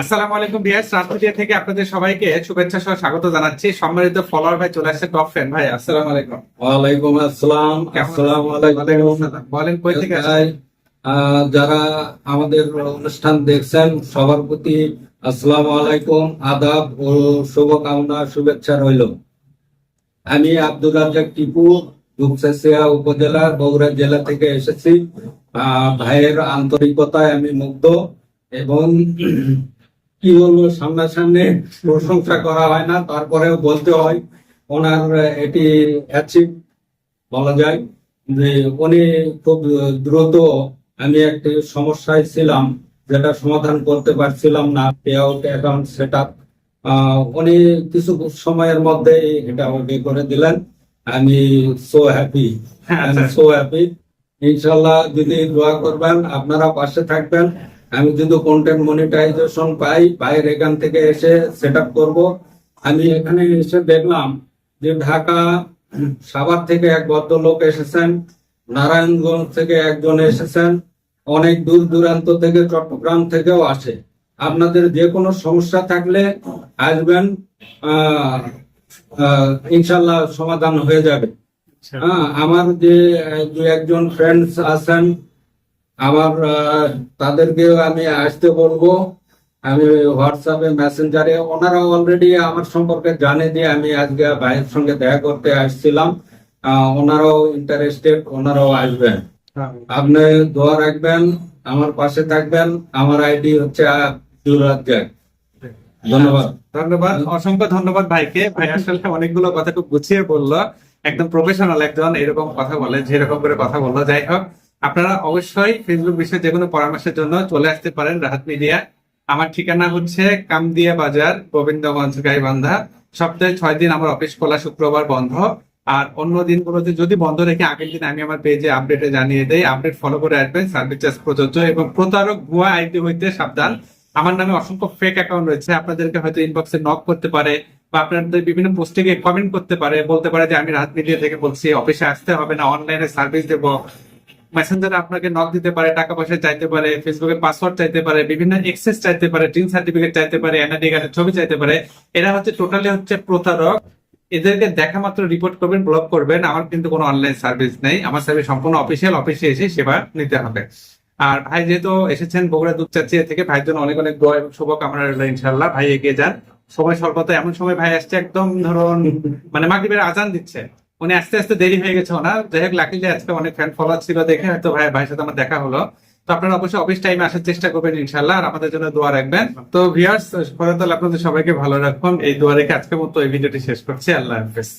আসসালামু আলাইকুম বিয়াস রাজমিডিয়া থেকে আপনাদের সবাইকে শুভেচ্ছা সহ স্বাগত জানাচ্ছি। সম্মানিত ফলোয়ার ভাই চলে আসছে টপ ফ্যান ভাই আসসালামু আলাইকুম। ওয়ালাইকুম আসসালাম আসসালামু আলাইকুম। বলেন কই থেকে যারা আমাদের অনুষ্ঠান দেখছেন সবার প্রতি আসসালামু আলাইকুম আদাব ও শুভকামনা শুভেচ্ছা রইল। আমি আব্দুল রাজ্জাক টিপু দুপচাচিয়া উপজেলা বগুড়া জেলা থেকে এসেছি। আহ, ভাইয়ের আন্তরিকতায় আমি মুগ্ধ। এবং কি বলব সামনাসামনি প্রশংসা করা হয় না তারপরেও বলতে হয় ওনার এটি অ্যাচিভ বলা যায় যে উনি খুব দ্রুত আমি একটি সমস্যায় ছিলাম যেটা সমাধান করতে পারছিলাম না pay out account set up উনি কিছু সময়ের মধ্যে এটা ওকে করে দিলেন। আমি সো হ্যাপি। সো হ্যাপি ইনশাল্লাহ যদি দোয়া করবেন আপনারা পাশে থাকবেন। আমি যদি কন্টেন্ট মনিটাইজেশন পাই বাইরে এখান থেকে এসে সেট আপ করব। আমি এখানে এসে দেখলাম যে ঢাকা সাভার থেকে এক ভদ্রলোক এসেছেন নারায়ণগঞ্জ থেকে একজন এসেছেন অনেক দূর দূরান্ত থেকে চট্টগ্রাম থেকেও আসে। আপনাদের যে কোনো সমস্যা থাকলে আসবেন ইনশাল্লাহ সমাধান হয়ে যাবে। হ্যাঁ আমার যে দু একজন ফ্রেন্ডস আছেন আমার তাদেরকেও আমি আসতে বলব। আমি হোয়াটসঅ্যাপে মেসেঞ্জারে ওনারা অলরেডি আমার সম্পর্কে জানে দিয়ে আমি আজকে ভাইয়ের সঙ্গে দেখা করতে আসছিলাম। ওনারাও ইন্টারেস্টেড ওনারাও আসবেন। আপনি দোয়া রাখবেন আমার পাশে থাকবেন। আমার আইডি হচ্ছে ধন্যবাদ। ধন্যবাদ অসংখ্য ধন্যবাদ ভাইকে। ভাই আসলে অনেকগুলো কথা খুব গুছিয়ে বলল। একদম প্রফেশনাল একজন এরকম কথা বলে যেরকম করে কথা বলল। যাই হোক আপনারা অবশ্যই ফেসবুক বিষয়ে যে কোনো পরামর্শের জন্য চলে আসতে পারেন রাহাত মিডিয়া। আমার ঠিকানা হচ্ছে কামদিয়া বাজার, গোবিন্দগঞ্জ, গাইবান্ধা। সপ্তাহে ছয় দিন আমার অফিস খোলা শুক্রবার বন্ধ। আর অন্য দিনগুলোতে যদি বন্ধ রেখে আগের দিন আমি আমার পেজে আপডেটে জানিয়ে দেই আপডেট ফলো করে আসবেন সার্ভিস চার্জ প্রযোজ্য এবং প্রতারক ভুয়া আইডি হইতে সাবধান। আমার নামে অসংখ্য ফেক অ্যাকাউন্ট রয়েছে, আপনাদেরকে হয়তো ইনবক্সে নক করতে পারে বা আপনাদের বিভিন্ন পোস্টে কমেন্ট করতে পারে, বলতে পারে যে আমি রাত মিডিয়া থেকে বলছি, অফিসে আসতে হবে না অনলাইনে সার্ভিস দেব। মেসেঞ্জারে আপনাকে নক দিতে পারে, টাকা পয়সা চাইতে পারে ফেসবুকে পাসওয়ার্ড চাইতে পারে, বিভিন্ন এক্সেস চাইতে পারে টিন সার্টিফিকেট চাইতে পারে এনআইডি কার্ডের ছবি চাইতে পারে। এরা হচ্ছে টোটালি হচ্ছে প্রতারক। এদেরকে দেখা মাত্র রিপোর্ট করবেন ব্লক করবেন। আমার কিন্তু কোনো অনলাইন সার্ভিস নেই। আমার সার্ভিস সম্পূর্ণ অফিসিয়াল অফিসে এসে সেবা নিতে হবে। আর ভাই যেহেতু এসেছেন বগুড়া দুপচাচিয়া থেকে, ভাইয়ের জন্য অনেক অনেক দোয়া এবং শুভকামনা রইল ইনশাল্লাহ ভাই এগিয়ে যান। সময় স্বল্পতা এমন সময় ভাই আসছে, একদম ধরুন মানে মাগরিবের আজান দিচ্ছে। উনি আস্তে আস্তে দেরি হয়ে গেছে ওনার। যাই হোক লাকিলি আজকে অনেক ফ্যান ফলোয়ার ছিল দেখে হয়তো ভাই ভাইয়ের সাথে আমার দেখা হলো। তো আপনারা অবশ্যই অফিস টাইমে আসার চেষ্টা করবেন ইনশাল্লাহ আর আমাদের জন্য দোয়া রাখবেন। তো ভিউয়ার্স খোদাতাল আপনাদের সবাইকে ভালো রাখবেন এই দোয়া রেখে আজকে মতো এই ভিডিওটি শেষ করছি। আল্লাহ হাফেজ।